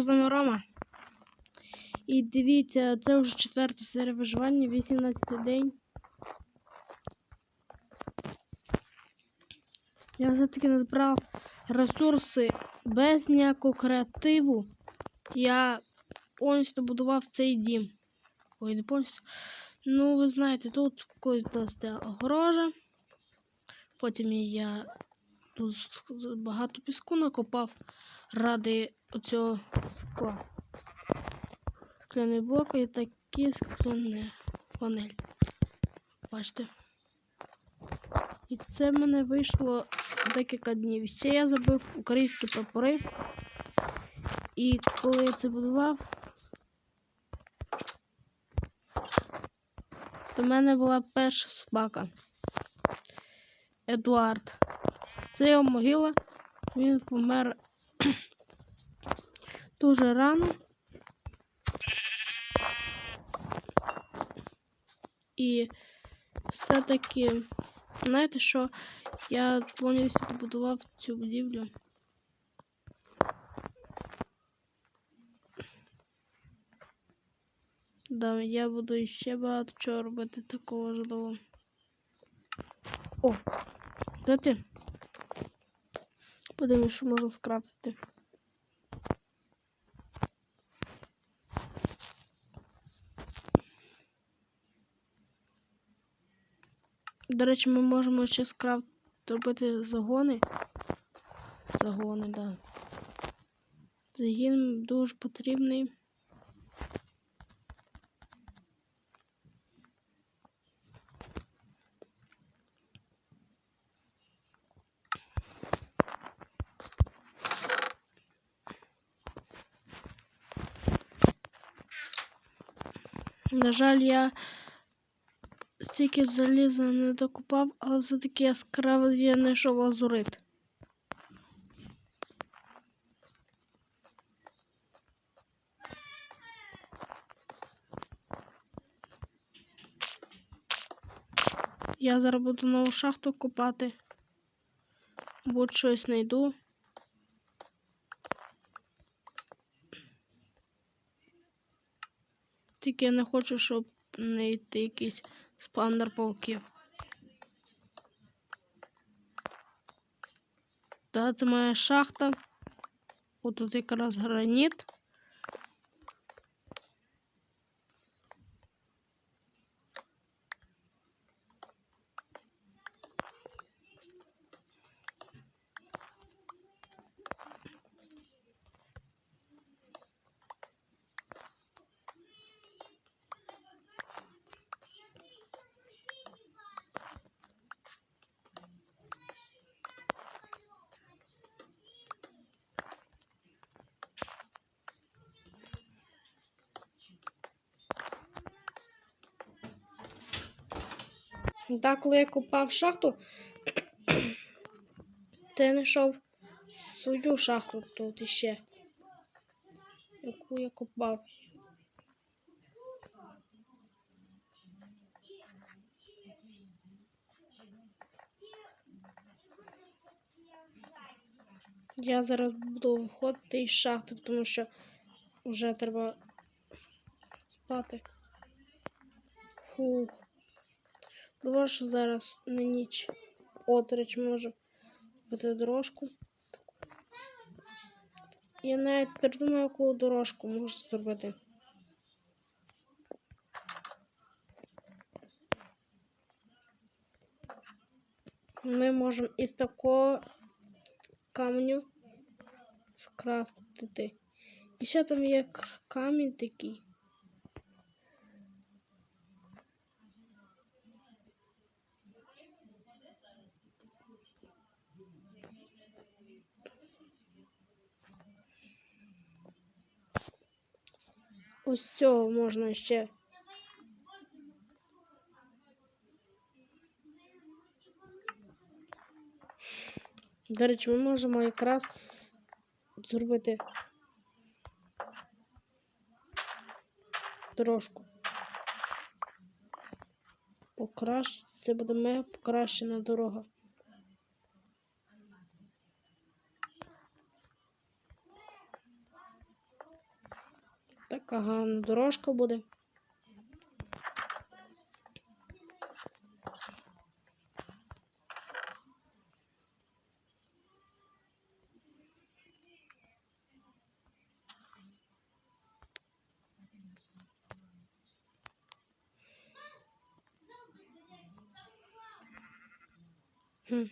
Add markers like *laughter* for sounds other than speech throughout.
Вами Рома. І дивіться, це вже четверта серія виживання, 18 день. Я все-таки назбирав ресурси без ніякого креативу. Я повністю будував цей дім. Ой, не повністю. Ну, ви знаєте, тут колись була огорожа. Потім я багато піску накопав ради оцього скла. Скляний блок і такі скляне панель. Бачите? І це в мене вийшло декілька днів. Ще я забив українські прапори. І коли я це будував, то в мене була перша собака. Едуард. Це його могила. Він помер *clears throat* дуже рано. І все-таки, знаєте що, я повністю добудував цю будівлю. Да, я буду ще багато чого робити такого важливого. О, знаєте, подивимось, що можна скрафтити. До речі, ми можемо ще скрафт робити загони. Загони, да. Загін дуже потрібний. На жаль, я стільки заліза не докупав, але все-таки яскравий я знайшов лазурит. Я зараз буду нову шахту копати. Будь щось знайду. Тільки я не хочу, щоб не йти якийсь спандер пауків. Та це моя шахта. От тут якраз граніт. Так, коли я копав шахту, я знайшов свою шахту тут іще, яку я копав. Я зараз буду виходити із шахти, тому що вже треба спати. Фух. Давай що зараз на ніч. От, речі, можу бути дорожку. Я навіть придумаю, яку дорожку можу зробити. Ми можемо із такого каменю скрафтити. І ще там є камінь такий. Ось цього можна ще. До речі, ми можемо якраз зробити дорожку. Покращ... Це буде мега покращена дорога. Така гарна дорожка буде. Хм.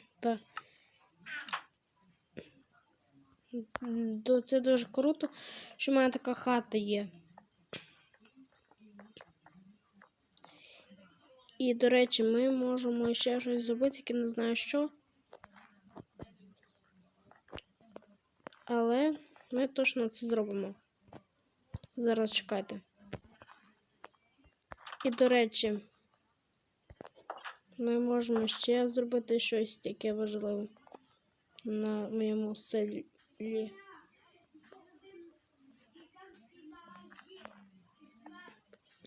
Це дуже круто, що в мене така хата є. І, до речі, ми можемо ще щось зробити, тільки не знаю що. Але ми точно це зробимо. Зараз чекайте. І, до речі, ми можемо ще зробити щось таке важливе на моєму селі.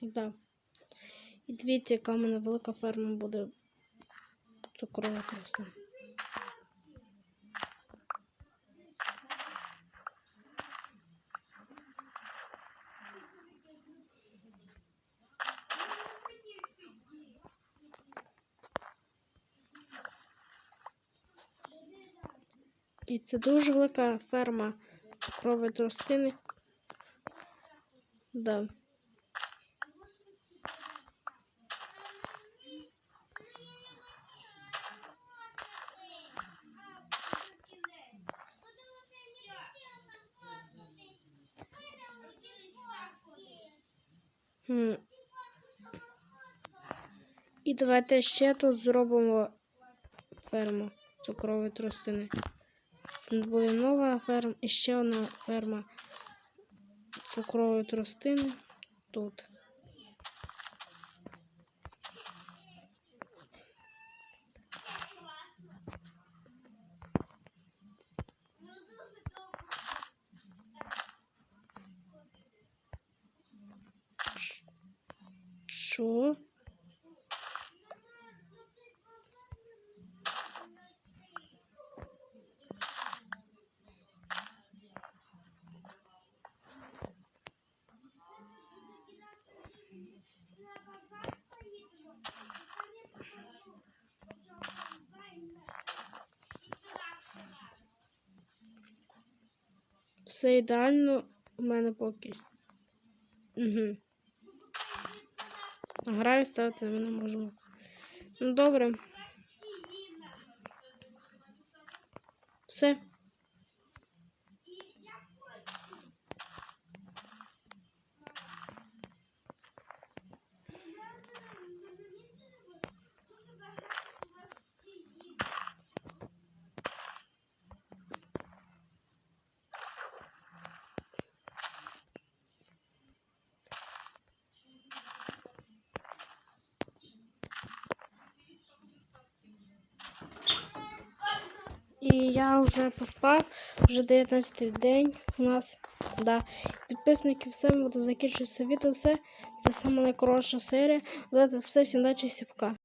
Да. І дивіться, яка в мене велика ферма буде цукрова краса. І це дуже велика ферма цукрової тростини. Да. І давайте ще тут зробимо ферму цукрової тростини. Це буде нова ферма і ще одна ферма цукрової тростини тут. Що? Все ідеально у мене поки. Угу. Граю ставити ми не можемо. Ну добре. Все. І я вже поспав, вже 19 день у нас. Да. Підписники, все буде закінчується відео. Все. Це саме найкоротша серія. Це все всім дачі сіпка.